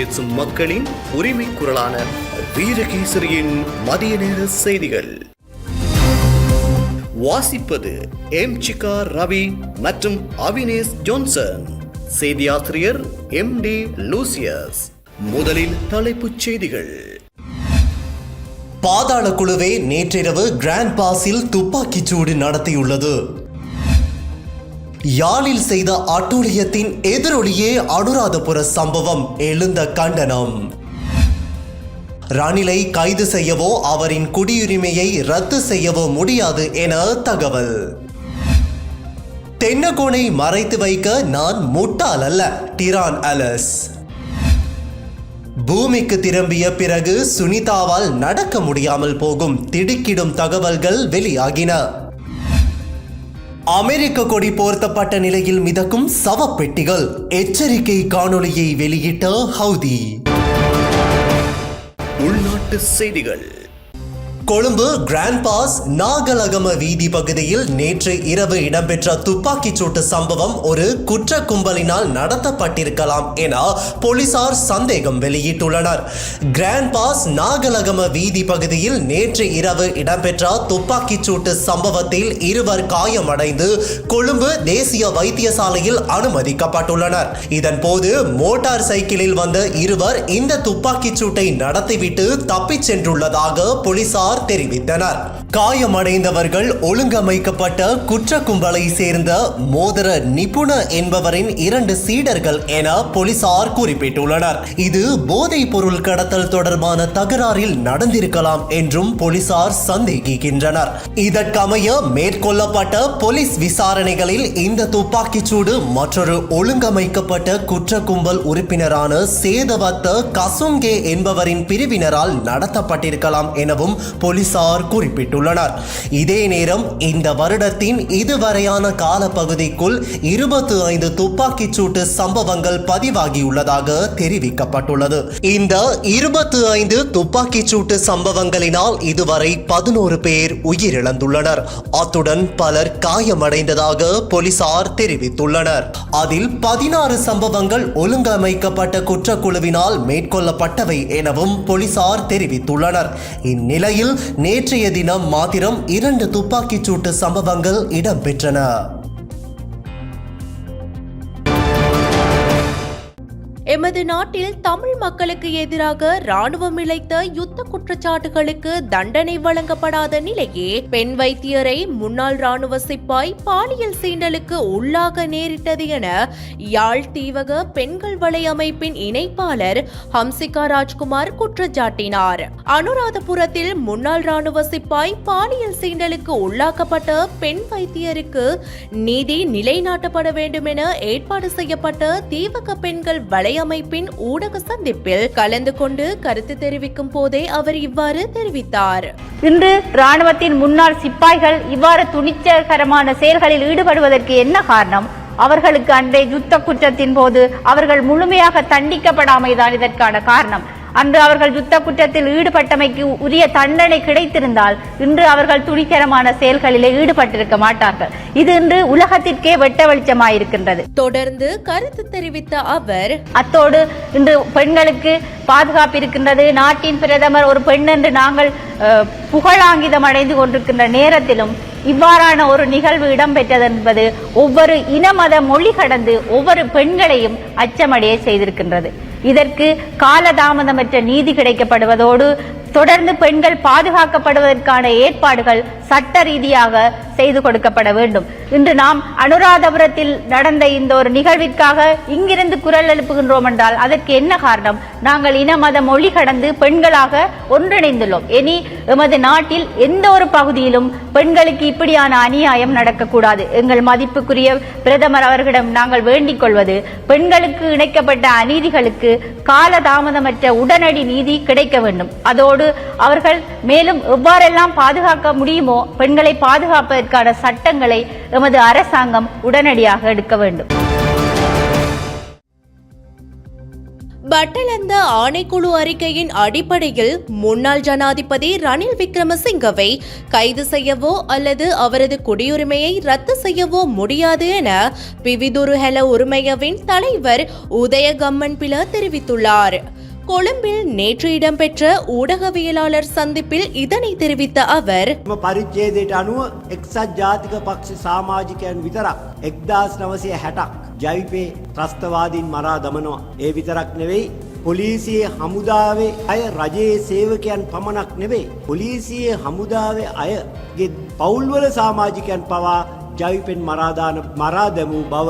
பேசும் மக்களின் உரிமை குரலான வீரகேசரியின் மதிய நேர செய்திகள். வாசிப்பது எம் சிகா ரவி மற்றும் அவினேஷ் ஜோன்சன். செய்தியாசிரியர் எம் டி லூசியஸ். முதலில் தலைப்புச் செய்திகள். பாதாள குழுவே நேற்றிரவு கிராண்ட் பாஸில் துப்பாக்கிச் சூடு நடத்தியுள்ளது. யாழில் செய்த அட்டூழியத்தின் எதிரொலியே அனுராதபுர சம்பவம் எழுந்த கண்டனம். ரணிலை கைது செய்யவோ அவரின் குடியுரிமையை ரத்து செய்யவோ முடியாது என தகவல். தென்னகோனை மறைத்து வைக்க நான் முட்டால் அல்ல டிரான் அலஸ். பூமிக்கு திரும்பிய பிறகு சுனிதாவால் நடக்க முடியாமல் போகும் திடுக்கிடும் தகவல்கள் வெளியாகின. அமெரிக்க கொடி போர்த்தப்பட்ட நிலையில் மிதக்கும் சவப்பெட்டிகள். எச்சரிக்கை காணொளியை வெளியிட்ட ஹவுதி. உள்நாட்டு செய்திகள். கொழும்பு கிராண்ட் பாஸ் நாகலகம வீதி பகுதியில் நேற்று இரவு இடம்பெற்ற துப்பாக்கிச் சூட்டு சம்பவம் ஒரு குற்ற கும்பலினால் நடத்தப்பட்டிருக்கலாம் என போலீசார் சந்தேகம் வெளியிட்டுள்ளனர். கிராண்ட் பாஸ் நாகலகம வீதி பகுதியில் நேற்று இரவு இடம்பெற்ற துப்பாக்கிச் சூட்டு சம்பவத்தில் இருவர் காயமடைந்து கொழும்பு தேசிய வைத்தியசாலையில் அனுமதிக்கப்பட்டுள்ளனர். இதன் போது மோட்டார் சைக்கிளில் வந்த இருவர் இந்த துப்பாக்கிச் சூட்டை நடத்திவிட்டு தப்பிச் சென்றுள்ளதாக போலீசார் தெரிவித்தனர். காயமடைந்தவர்கள் ஒழுங்கமைக்கப்பட்ட குற்ற கும்பலை சேர்ந்த மோதிர நிபுண என்பவரின் இரண்டு சீடர்கள் என போலீசார் குறிப்பிட்டுள்ளனர். இது போதைப் பொருள் கடத்தல் தொடர்பான தகராறில் நடந்திருக்கலாம் என்றும் போலீசார் சந்தேகிக்கின்றனர். இதற்கமைய மேற்கொள்ளப்பட்ட போலீஸ் விசாரணைகளில் இந்த துப்பாக்கிச்சூடு மற்றொரு ஒழுங்கமைக்கப்பட்ட குற்ற கும்பல் உறுப்பினரான சேதவத்த கசுங்கே என்பவரின் பிரிவினரால் நடத்தப்பட்டிருக்கலாம் எனவும் போலீசார் குறிப்பிட்டுள்ளனர். இதே நேரம் இந்த வருடத்தின் இதுவரையான காலப்பகுதிக்குள் இருபத்தி ஐந்து துப்பாக்கிச் சூட்டு சம்பவங்கள் பதிவாகியுள்ளதாக தெரிவிக்கப்பட்டுள்ளது. இந்த இருபத்தி ஐந்து துப்பாக்கிச் சூட்டு சம்பவங்களினால் இதுவரை பதினோரு பேர் உயிரிழந்துள்ளனர். அத்துடன் பலர் காயமடைந்ததாக போலீசார் தெரிவித்துள்ளனர். அதில் பதினாறு சம்பவங்கள் ஒழுங்கமைக்கப்பட்ட குற்றக்குழுவினால் மேற்கொள்ளப்பட்டவை எனவும் போலீசார் தெரிவித்துள்ளனர். இந்நிலையில் நேற்றைய தினம் மாத்திரம் இரண்டு துப்பாக்கிச் சூட்டு சம்பவங்கள் இடம்பெற்றன. எமது நாட்டில் தமிழ் மக்களுக்கு எதிராக ராணுவம் இழைத்த யுத்த குற்றச்சாட்டுகளுக்கு தண்டனை வழங்கப்படாத நிலையே பெண் வைத்தியரை முன்னாள் ராணுவ சிப்பாய் பாலியல் சீண்டலுக்கு உள்ளாக நேரிட்டது என யாழ் தீவக பெண்கள் வலை அமைப்பின் இணைப்பாளர் ஹம்சிகா ராஜ்குமார் குற்றச்சாட்டினார் அனுராதபுரத்தில் முன்னாள் ராணுவ சிப்பாய் பாலியல் சீண்டலுக்கு உள்ளாக்கப்பட்ட பெண் வைத்தியருக்கு நீதி நிலைநாட்டப்பட வேண்டும் என ஏற்பாடு செய்யப்பட்ட தீவக பெண்கள் வலைய அமைப்பின் ஊடக சந்திப்பில் கலந்து கொண்டு கருத்து தெரிவிக்கும் போதே அவர் இவ்வாறு தெரிவித்தார். இன்று ராணுவத்தின் முன்னாள் சிப்பாய்கள் இவ்வாறு துணிச்சகரமான செயல்களில் ஈடுபடுவதற்கு என்ன காரணம்? அவர்களுக்கு அன்றைய யுத்த குற்றத்தின் போது அவர்கள் முழுமையாக தண்டிக்கப்படாமைதான் இதற்கான காரணம். அன்று அவர்கள் யுத்த குற்றத்தில் ஈடுபட்டமைக்கு உரிய தண்டனை கிடைத்திருந்தால் இன்று அவர்கள் துணிகரமான செயல்களிலே ஈடுபட்டிருக்க மாட்டார்கள். இது இன்று உலகத்திற்கே வெட்ட வெளிச்சமாயிருக்கின்றது. தொடர்ந்து கருத்து தெரிவித்த அவர் அத்தோடு இன்று பெண்களுக்கு பாதுகாப்பு இருக்கின்றது. நாட்டின் பிரதமர் ஒரு பெண் என்று நாங்கள் புகழாங்கிதம் அடைந்து கொண்டிருக்கின்ற நேரத்திலும் இவ்வாறான ஒரு நிகழ்வு இடம்பெற்றது என்பது ஒவ்வொரு இன மத மொழி கடந்து ஒவ்வொரு பெண்களையும் அச்சமடைய செய்திருக்கின்றது. இதற்கு காலதாமதமற்ற நீதி கிடைக்கப்படுவதோடு தொடர்ந்து பெண்கள் பாதுகாக்கப்படுவதற்கான ஏற்பாடுகள் சட்ட ரீதியாக செய்து கொடுக்கப்பட வேண்டும். இன்று நாம் அனுராதபுரத்தில் நடந்த இந்த ஒரு நிகழ்விற்காக இங்கிருந்து குரல் எழுப்புகின்றோம் என்றால் அதற்கு என்ன காரணம்? நாங்கள் இன மத மொழி கடந்து பெண்களாக ஒன்றிணைந்துள்ளோம். இனி எமது நாட்டில் எந்த ஒரு பகுதியிலும் பெண்களுக்கு இப்படியான அநியாயம் நடக்கக்கூடாது. எங்கள் மதிப்புக்குரிய பிரதமர் அவர்களிடம் நாங்கள் வேண்டிக் கொள்வது பெண்களுக்கு இணைக்கப்பட்ட அநீதிகளுக்கு காலதாமதமற்ற உடனடி நீதி கிடைக்க வேண்டும். அதோடு அவர்கள் மேலும் எவ்வாறெல்லாம் பாதுகாக்க முடியுமோ பெண்களை அதற்கான சட்டங்களை எமது அரசாங்கம் உடனடியாக எடுக்க வேண்டும். பட்டலந்த ஆணைக்குழு அறிக்கையின் அடிப்படையில் முன்னாள் ஜனாதிபதி ரணில் விக்ரமசிங்கவை கைது செய்யவோ அல்லது அவரது குடியுரிமையை ரத்து செய்யவோ முடியாது என பிவிதுருஹெல உரிமையவின் தலைவர் உதயகம்மன் பில தெரிவித்துள்ளார். கொழும்பில் நேற்று இடம்பெற்ற ஊடகவியலாளர் சந்திப்பில் இதனை தெரிவித்த அவர் එම පරිච්චේදයට අනුව එක්සත් ජාතික පක්ෂ සාමාජිකයන් විතරක් එක්දස් නවසය හැටක් ජවිපේ ත්‍රස්තවාදීන් මරා දමනවා. ඒ විතරක් නෙවෙයි පොලිසියේ හමුදාවේ අය රජයේ සේවකයන් පමණක් නෙවෙයි. පොලිසියේ හමුදාවේ අයගේ පවුල්වල සාමාජිකයන් පවා ජවිපෙන් මරාදාන මරා දැමූ බව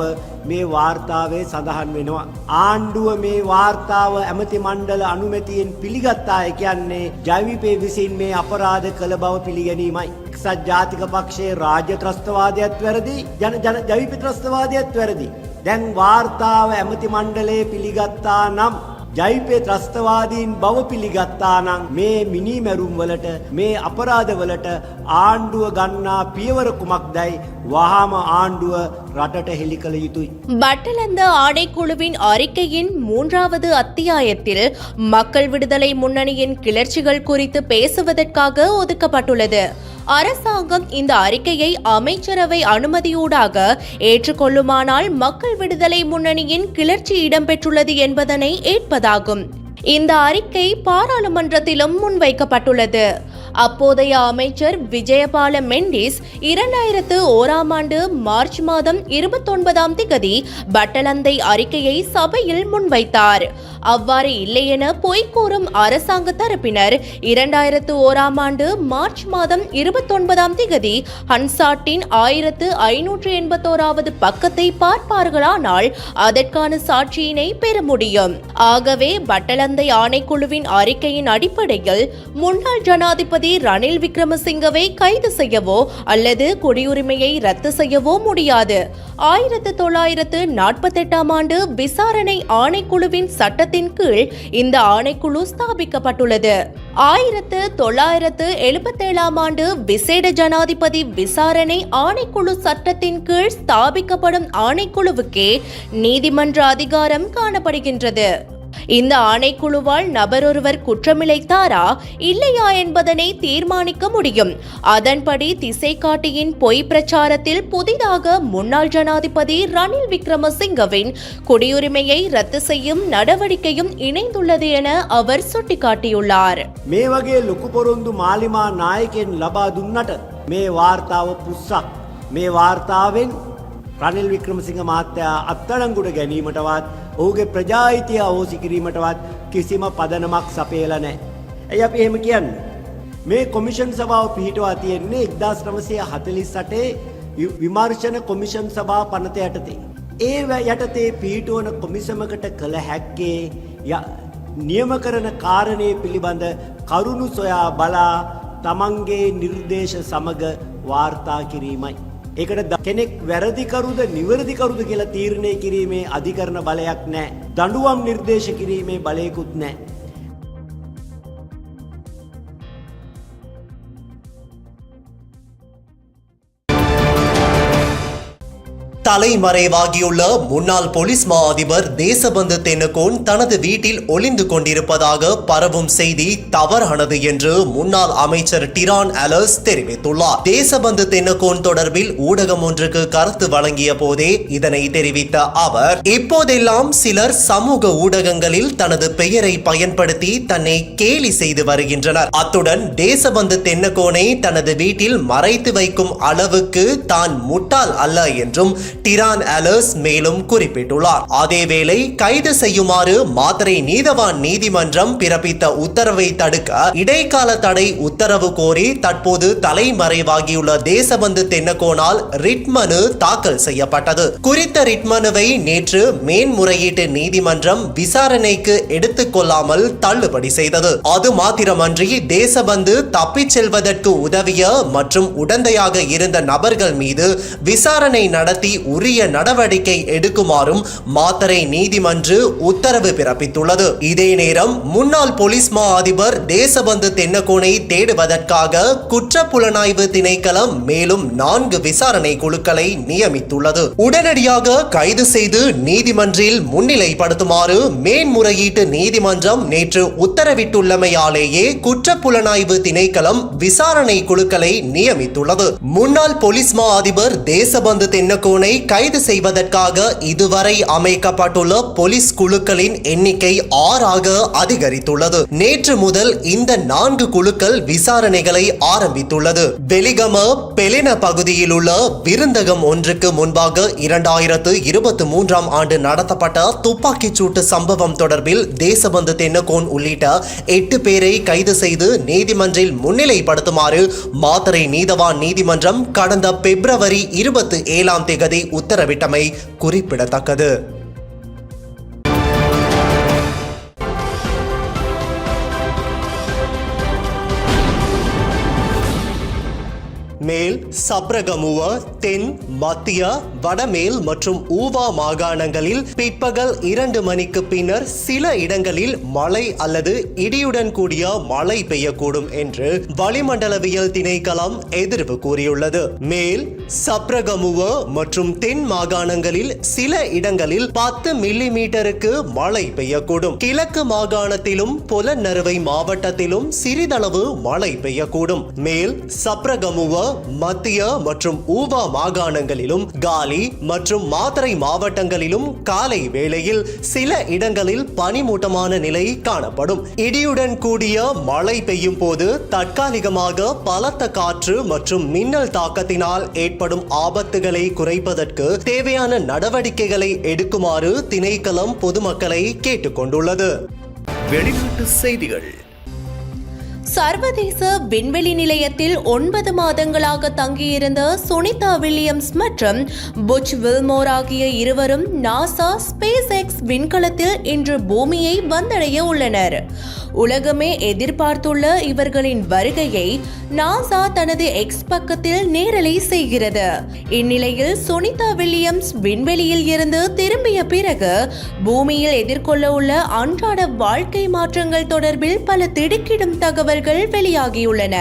මේ වාර්තාවේ සඳහන් වෙනවා. ආණ්ඩුව මේ වාර්තාව ඇමති මණ්ඩල අනුමැතියෙන් පිළිගත්තා කියන්නේ ජවිපේ විසින් මේ අපරාධ කළ බව පිළිගැනීමයි. එක්සත් ජාතික පක්ෂයේ රාජ්‍ය ත්‍රස්තවාදයත් වැරදි ජන ජන ජවිප ත්‍රස්තවාදයත් වැරදි. දැන් වාර්තාව ඇමති මණ්ඩලේ පිළිගත්තා නම් ජයිපේ ත්‍රස්තවාදීන් බව පිළිගත්තා නම් මේ මිනිමැරුම් වලට මේ අපරාධවලට ආණ්ඩුව ගන්නා පියවර කුමක්දයි වහාම ආණ්ඩුව රටට හෙළි කළ යුතුයි. பட்டலந்த ஆணைக்குழுவின் அறிக்கையின் மூன்றாவது அத்தியாயத்தில் மக்கள் விடுதலை முன்னணியின் கிளர்ச்சிகள் குறித்து பேசுவதற்காக ஒதுக்கப்பட்டுள்ளது அரசாங்கம் இந்த அறிக்கையை அமைச்சரவை அனுமதியூடாக ஏற்றுக்கொள்ளுமானால் மக்கள் விடுதலை முன்னணியின் கிளர்ச்சி இடம்பெற்றுள்ளது என்பதனை ஏற்பதாகும். இந்த அறிக்கை பாராளுமன்றத்திலும் முன்வைக்கப்பட்டுள்ளது. அப்போதைய அமைச்சர் விஜயபால மெண்டிஸ் இரண்டாயிரத்து ஓராம் ஆண்டு மார்ச் மாதம் இருபத்தொன்பதாம் திகதி பட்டலந்தை அறிக்கையை சபையில் முன்வைத்தார். அவ்வாறு இல்லையென பொய்கூறும் அரசாங்க தரப்பினர் இரண்டாயிரத்து ஓராம் ஆண்டு மார்ச் மாதம் இருபத்தொன்பதாம் திகதி ஹன்சாட்டின் ஆயிரத்து ஐநூற்று எண்பத்தோராவது பக்கத்தை பார்ப்பார்களானால் அதற்கான சாட்சியினை பெற முடியும். ஆகவே பட்டலந்தை ஆணைக்குழுவின் அறிக்கையின் அடிப்படையில் முன்னாள் ஜனாதிபதி ரணில் விக்ரமசிங்கவை கைது செய்யவோ அல்லது குடியுரிமையை ரத்து செய்யவோ முடியாது. ஆயிரத்து தொள்ளாயிரத்து நாற்பத்தெட்டாம் ஆண்டு விசாரணை ஆணைக்குழுவின் சட்டத்தின் கீழ் இந்த ஆணைக்குழு ஸ்தாபிக்கப்பட்டுள்ளது. ஆயிரத்து தொள்ளாயிரத்து எழுபத்தேழாம் ஆண்டு விசேட ஜனாதிபதி விசாரணை ஆணைக்குழு சட்டத்தின் கீழ் ஸ்தாபிக்கப்படும் ஆணைக்குழுவுக்கே நீதிமன்ற அதிகாரம் காணப்படுகின்றது. இந்த ஆணைக்குழுவால் நபரொருவர் குற்றமிழைத்தாரா இல்லையா என்பதனை தீர்மானிக்க முடியும். அதன்படி திசை காட்டியின் பொய் பிரச்சாரத்தில் புதிதாக முன்னாள் ஜனாதிபதி ரணில் விக்ரமசிங்கவின் குடியுரிமையை ரத்து செய்யும் நடவடிக்கையும் இணைந்துள்ளது என அவர் சுட்டிக்காட்டியுள்ளார். மே வகே லுக்குபொருந்து மாலிமா நாயகன் லபா துன்னட மே வார்த்தாவ புஸ்ஸா. மே வார்த்தாவின் රනිල් වික්‍රමසිංහ මහත්තයා අත්තඩංගුට ගැනීමටවත් ඔහුගේ ප්‍රජායිතිය අවෝසි කිරීමටවත් කිසිම පදනමක් සපේල නෑ. ඇයි අප එහෙම කියන්න. මේ කොමිෂන් සභාව පිහිටවා තියෙන්නේ එක්දස් නමසය හතලිස් සටේ විමර්ශණ කොමිෂන් සභා පනත යටතේ. ඒ යටතේ පිහිටුවන කොමිසමකට කළ හැක්කේ ය- නියම කරන කාරණය පිළිබඳ කරුණු සොයා බලා තමන්ගේ නිර්දේශ සමග වාර්තා කිරීමයි. ඒකට ද- කෙනෙක් වැරදිකරුද නිවැරදිකරුද කියලා තීරණය කිරීමේ අධිකරණ බලයක් නෑ. දඩුවම් නිර්දේශ කිරීමේ බලයකුත් නෑ. தலைமறைவாகியுள்ள முன்னாள் போலீஸ் மா அதிபர் தேசபந்து தென்னகோன் தனது வீட்டில் ஒளிந்து கொண்டிருப்பதாக பரவும் செய்தி தவறானது என்று முன்னாள் அமைச்சர் டிரான் அலர்ஸ் தெரிவித்துள்ளார். தேசபந்து தென்னகோன் தொடர்பில் ஊடகம் ஒன்றுக்கு கருத்து வழங்கிய போதே இதனை தெரிவித்த அவர் இப்போதெல்லாம் சிலர் சமூக ஊடகங்களில் தனது பெயரை பயன்படுத்தி தன்னை கேலி செய்து வருகின்றனர். அத்துடன் தேசபந்து தென்னகோனை தனது வீட்டில் மறைத்து வைக்கும் அளவுக்கு தான் முட்டாள் அல்ல என்றும் டிரான் அலர்ஸ் மேலும் குறிப்பிட்டுள்ளார். அதேவேளை கைது செய்யுமாறு மாத்திரை நீதவான் நீதிமன்றம் பிறப்பித்த உத்தரவை தடுக்க இடைக்கால தடை உத்தரவு கோரி தற்போது தலைமறைவாகியுள்ள தேசபந்து தென்னகோனால் ரிட் மனு தாக்கல் செய்யப்பட்டது. குறித்த ரிட் மனுவை நேற்று மேன்முறையீட்டு நீதிமன்றம் விசாரணைக்கு எடுத்துக் கொள்ளாமல் தள்ளுபடி செய்தது. அது மாத்திரமன்றி தேசபந்து தப்பிச் செல்வதற்கு உதவிய மற்றும் உடந்தையாக இருந்த நபர்கள் மீது விசாரணை நடத்தி உரிய நடவடிக்கை எடுக்குமாறும் மாத்தரை நீதிமன்று உத்தரவு பிறப்பித்துள்ளது. இதே நேரம் முன்னாள் போலீஸ் மா அதிபர் தேசபந்து தென்னகோனை தேடுவதற்காக குற்ற புலனாய்வு திணைக்களம் மேலும் நான்கு விசாரணை குழுக்களை நியமித்துள்ளது. உடனடியாக கைது செய்து நீதிமன்றில் முன்னிலைப்படுத்துமாறு மேன்முறையீட்டு நீதிமன்றம் நேற்று உத்தரவிட்டுள்ளமையாலேயே குற்ற புலனாய்வு திணைக்களம் விசாரணை குழுக்களை நியமித்துள்ளது. முன்னாள் போலீஸ் மா அதிபர் தேசபந்து தென்னகோனை கைது செய்வதற்காக இதுவரை அமைக்கப்பட்டுள்ள போலீஸ் குழுக்களின் எண்ணிக்கை ஆறாக அதிகரித்துள்ளது. நேற்று முதல் இந்த நான்கு குழுக்கள் விசாரணைகளை ஆரம்பித்துள்ளது. வெலிகம பெலின பகுதியில் உள்ள விருந்தகம் ஒன்றுக்கு முன்பாக இரண்டாயிரத்து இருபத்தி மூன்றாம் ஆண்டு நடத்தப்பட்ட துப்பாக்கிச் சூட்டு சம்பவம் தொடர்பில் தேசபந்து தென்னகோன் உள்ளிட்ட எட்டு பேரை கைது செய்து நீதிமன்றில் முன்னிலைப்படுத்துமாறு மாத்தறை நீதவான் நீதிமன்றம் கடந்த பிப்ரவரி இருபத்தி ஏழாம் தேதி உத்தரவிட்டமை குறிப்பிடத்தக்கது. மேல் சப்ரகமுவ தென் மத்திய வடமேல் மற்றும் ஊவா மாகாணங்களில் பிற்பகல் இரண்டு மணிக்கு பின்னர் சில இடங்களில் மழை அல்லது இடியுடன் கூடிய மழை பெய்யக்கூடும் என்று வளிமண்டலவியல் திணைக்களம் எதிர்வு கூறியுள்ளது. மேல் சப்ரகமுவ மற்றும் தென் மாகாணங்களில் சில இடங்களில் பத்து மில்லி மீட்டருக்கு மழை பெய்யக்கூடும். கிழக்கு மாகாணத்திலும் புலநறுவை மாவட்டத்திலும் சிறிதளவு மழை பெய்யக்கூடும். மேல் சப்ரகமுவ மத்திய மற்றும் ஊவா மாகாணங்களிலும் காலி மற்றும் மாத்தரை மாவட்டங்களிலும் காலை வேளையில் சில இடங்களில் பனிமூட்டமான நிலை காணப்படும். இடியுடன் கூடிய மழை பெய்யும் போது தற்காலிகமாக பலத்த காற்று மற்றும் மின்னல் தாக்கத்தினால் ஏற்படும் ஆபத்துகளை குறைப்பதற்கு தேவையான நடவடிக்கைகளை எடுக்குமாறு திணைக்களம் பொதுமக்களை கேட்டுக்கொண்டுள்ளது. வெளிநாட்டு செய்திகள். சர்வதேச விண்வெளி நிலையத்தில் ஒன்பது மாதங்களாக தங்கியிருந்த சுனிதா வில்லியம்ஸ் மற்றும் புச் வில்மோர் ஆகிய இருவரும் நாசா ஸ்பேஸ் எக்ஸ் விண்கலத்தில் இன்று பூமியை வந்தடைய உள்ளனர். உலகமே எதிர்பார்த்துள்ள இவர்களின் வருகையை நாசா தனது எக்ஸ் பக்கத்தில் நேரலை செய்கிறது. இந்நிலையில் சுனிதா வில்லியம்ஸ் விண்வெளியில் இருந்து திரும்பிய பிறகு பூமியில் எதிர்கொள்ள உள்ள அன்றாட வாழ்க்கை மாற்றங்கள் தொடர்பில் பல திடுக்கிடும் தகவல் தகவல்கள் வெளியாகியுள்ளன.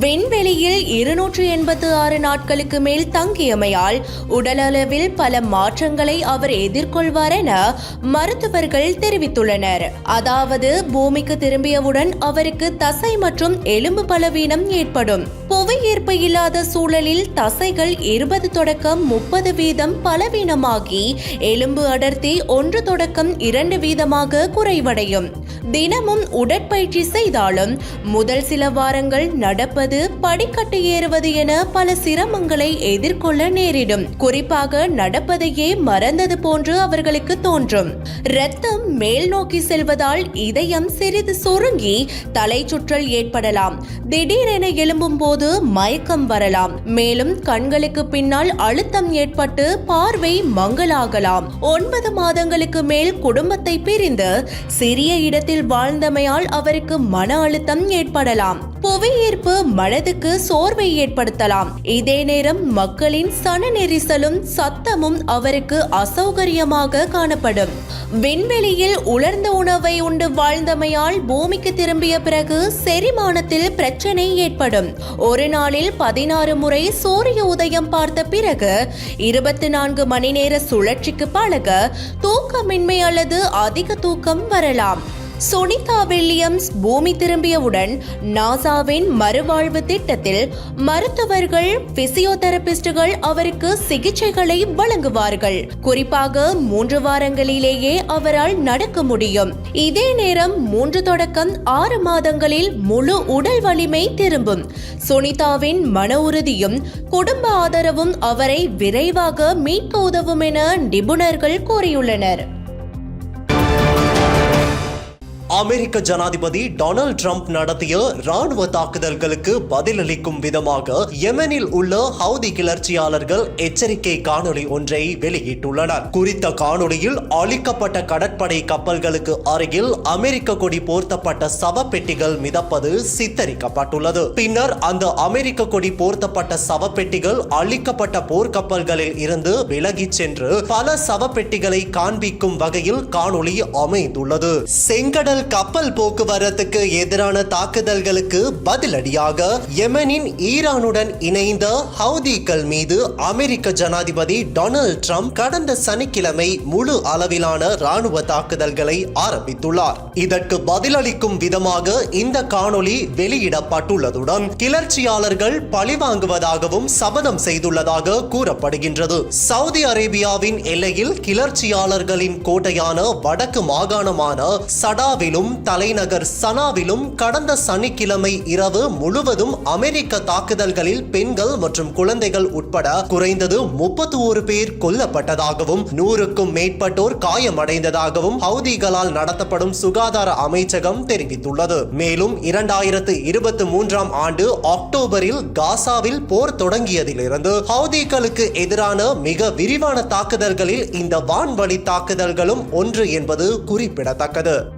விண்வெளியில் இருநூற்று எண்பத்து ஆறு நாட்களுக்கு மேல் தங்கியமையால் உடலளவில் பல மாற்றங்களை அவர் எதிர்கொள்வார் என மருத்துவர்கள் தெரிவித்துள்ளனர். அதாவது பூமிக்கு திரும்பியவுடன் அவருக்கு தசை மற்றும் எலும்பு பலவீனம் ஏற்படும். புவியீர்ப்பு இல்லாத சூழலில் தசைகள் இருபது தொடக்கம் முப்பது வீதம் பலவீனமாகி எலும்பு அடர்த்தி ஒன்று தொடக்கம் இரண்டு வீதமாக குறைவடையும். தினமும் உடற்பயிற்சி செய்தாலும் முதல் சில வாரங்கள் நடப்பது படிக்கட்டு ஏறுவது என பல சிரமங்களை எதிர்கொள்ள நேரிடும். குறிப்பாக நடப்பதையே மறந்தது போன்று அவர்களுக்கு தோன்றும். ரத்தம் மேல் நோக்கி செல்வதால் இதயம் சிறிது சுருங்கி தலை சுற்றல் ஏற்படலாம். திடீரென எழும்பும் போது மயக்கம் வரலாம். மேலும் கண்களுக்கு பின்னால் அழுத்தம் ஏற்பட்டு பார்வை மங்கலாகலாம். ஒன்பது மாதங்களுக்கு மேல் குடும்பத்தை பிரிந்து சிறிய இடத்தில் வாழ்ந்தமையால் அவருக்கு மன அழுத்தம் ஏற்படலாம். புவியீர்ப்பு மனதுக்கு சோர்வை ஏற்படுத்தலாம். இதே நேரம் மக்களின் சன நெரிசலும் சத்தமும் அவருக்கு அசௌகரியமாக காணப்படும். விண்வெளியில் உலர்ந்த உணவை உண்டு வாழ்ந்தமையால் பூமிக்கு திரும்பிய பிறகு செரிமானத்தில் பிரச்சனை ஏற்படும். ஒரு நாளில் பதினாறு முறை சூரிய உதயம் பார்த்த பிறகு இருபத்தி நான்கு மணி நேர சுழற்சிக்கு பழக தூக்கமின்மை அல்லது அதிக தூக்கம் வரலாம். சுனிதா வில்லியம்ஸ் பூமி திரும்பியவுடன் நாசாவின் மறுவாழ்வு திட்டத்தில் மருத்துவர்கள் பிசியோதெரபிஸ்டுகள் அவருக்கு சிகிச்சைகளை வழங்குவார்கள். குறிப்பாக மூன்று வாரங்களிலேயே அவரால் நடக்க முடியும். இதே நேரம் மூன்று தொடக்கம் ஆறு மாதங்களில் முழு உடல் வலிமை திரும்பும். சுனிதாவின் மன உறுதியும் குடும்ப ஆதரவும் அவரை விரைவாக மீட்க உதவும் என நிபுணர்கள் கூறியுள்ளனர். அமெரிக்க ஜனாதிபதி டொனால்ட் ட்ரம்ப் நடத்திய ராணுவ தாக்குதல்களுக்கு பதிலளிக்கும் விதமாக யெமனில் உள்ள ஹவுதி கிளர்ச்சியாளர்கள் எச்சரிக்கை காணொளி ஒன்றை வெளியிட்டுள்ளனர். குறித்த காணொளியில் அழிக்கப்பட்ட கடற்படை கப்பல்களுக்கு அருகில் அமெரிக்க கொடி போர்த்தப்பட்ட சவப்பெட்டிகள் மிதப்பது சித்தரிக்கப்பட்டுள்ளது. பின்னர் அந்த அமெரிக்க கொடி போர்த்தப்பட்ட சவப்பெட்டிகள் அழிக்கப்பட்ட போர்க்கப்பல்களில் இருந்து விலகிச் சென்று பல சவப்பெட்டிகளை காண்பிக்கும் வகையில் காணொளி அமைந்துள்ளது. செங்கடல் கப்பல் போக்குவரத்துக்கு எதிரான தாக்குதல்களுக்கு பதிலடியாக யெமனின் ஈரானுடன் இணைந்த ஹவுதிகள் மீது அமெரிக்க ஜனாதிபதி டொனால்ட் ட்ரம்ப் கடந்த சனிக்கிழமை முழு அளவிலான ராணுவ தாக்குதல்களை ஆரம்பித்துள்ளார். இதற்கு பதிலளிக்கும் விதமாக இந்த காணொளி வெளியிடப்பட்டுள்ளதுடன் கிளர்ச்சியாளர்கள் பழிவாங்குவதாகவும் சபதம் செய்துள்ளதாக கூறப்படுகின்றது. சவுதி அரேபியாவின் எல்லையில் கிளர்ச்சியாளர்களின் கோட்டையான வடக்கு மாகாணமான சடாவிலும் தலைநகர் சனாவிலும் கடந்த சனிக்கிழமை இரவு முழுவதும் அமெரிக்க தாக்குதல்களில் பெண்கள் மற்றும் குழந்தைகள் உட்பட குறைந்தது முப்பத்தி ஒரு பேர் கொல்லப்பட்டதாகவும் நூறுக்கும் மேற்பட்டோர் காயமடைந்ததாகவும் ஹவுதிகளால் நடத்தப்படும் சுகாதார அமைச்சகம் தெரிவித்துள்ளது. மேலும் இரண்டாயிரத்து இருபத்தி மூன்றாம் ஆண்டு அக்டோபரில் காசாவில் போர் தொடங்கியதிலிருந்து ஹவுதிகளுக்கு எதிரான மிக விரிவான தாக்குதல்களில் இந்த வான்வழி தாக்குதல்களும் ஒன்று என்பது குறிப்பிடத்தக்கது.